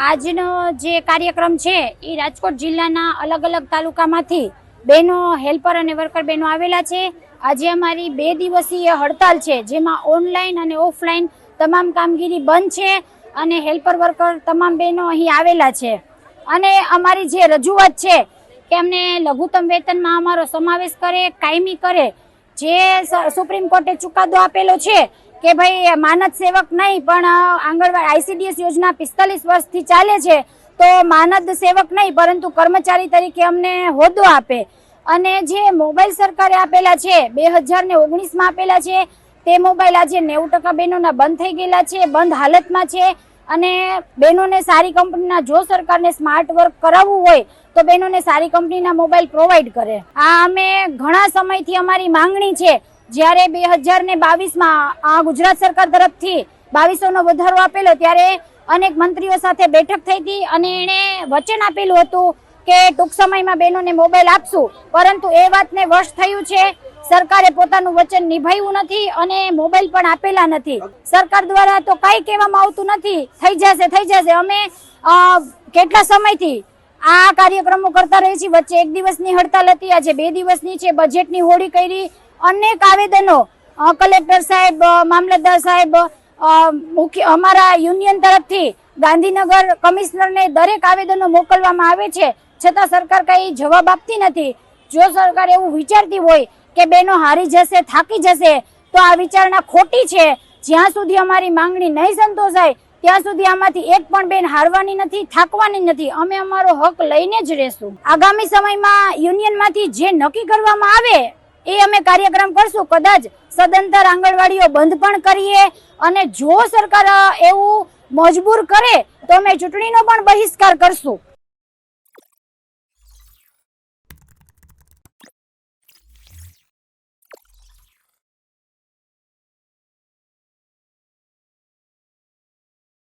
આજનો જે કાર્યક્રમ છે, એ રાજકોટ જિલ્લાના અલગ અલગ તાલુકામાંથી બહેનો હેલ્પર અને વર્કર બહેનો આવેલા છે. આજે અમારી બે દિવસીય હડતાલ છે, જેમાં ઓનલાઈન અને ઓફલાઈન તમામ કામગીરી બંધ છે અને હેલ્પર વર્કર તમામ બહેનો અહીં આવેલા છે. અને અમારી જે રજૂઆત છે કે અમને લઘુત્તમ વેતનમાં અમારો સમાવેશ કરે, કાયમી કરે, જે સુપ્રીમ કોર્ટે ચુકાદો આપેલો છે કે ભાઈ માનદ સેવક નહીં, પણ આંગણવાડી, આઈસીડીએસ યોજના પિસ્તાલીસ વર્ષથી ચાલે છે, તો માનદ સેવક નહીં, પરંતુ કર્મચારી તરીકે અમને હોદ્દો આપે. અને જે મોબાઈલ સરકારે આપેલા છે, બે હજાર ને ઓગણીસમાં આપેલા છે, તે મોબાઈલ આજે નેવું ટકા બહેનોના બંધ થઈ ગયેલા છે, બંધ હાલતમાં છે, અને બહેનોને સારી કંપનીના, જો સરકારને સ્માર્ટ વર્ક કરાવવું હોય, તો બહેનોને સારી કંપનીના મોબાઈલ પ્રોવાઈડ કરે. આ અમે ઘણા સમયથી અમારી માંગણી છે જ્યારે બે હજાર ને આ ગુજરાત સરકાર તરફથી બાવીસોનો વધારો આપેલો, ત્યારે અનેક મંત્રીઓ સાથે બેઠક થઈ હતી અને એણે વચન આપેલું હતું કે ટૂંક સમયમાં બહેનોને મોબાઈલ આપશું. પરંતુ એ વાતને વર્ષ થયું છે, સરકારે પોતાનું વચન નિભાવ્યું નથી અને મોબાઈલ પણ આપેલા નથી. સરકાર દ્વારા તો કઈ કહેવામાં આવતું નથી. થઈ જશે થઈ જશે. અમે કેટલા સમયથી આ કાર્યક્રમો કરતા રહી છીએ વચ્ચે એક દિવસની હડતાલ હતી, આજે બે દિવસની છે. બજેટની હોળી કરી અનેક આવેદનો. કલેક્ટર સાહેબ મામલતદાર સાહેબ મુખ્ય, અમારા યુનિયન તરફથી ગાંધીનગર કમિશનરને દરેક આવેદનો મોકલવામાં આવે છે. છતાં સરકાર કંઈ જવાબ આપતી નથી. જો સરકાર એવું વિચારતી હોય કે બેનો હારી જશે, થાકી જશે, તો આ વિચારણા ખોટી છે. જ્યાં સુધી અમારી માંગણી નહીં સંતોષાય, ત્યાં સુધી આમાંથી એક પણ બેન હારવાની નથી, થાકવાની નથી. અમે અમારો હક લઈને જ રહેશું. આગામી સમયમાં યુનિયનમાંથી જે નક્કી કરવામાં આવે એ અમે કાર્યક્રમ કરશું. કદાચ સદંતર આંગણવાડીઓ બંધ પણ કરીએ અને જો સરકાર એવું મજબૂર કરે તો અમે ચૂંટણીનો પણ બહિષ્કાર કરશું.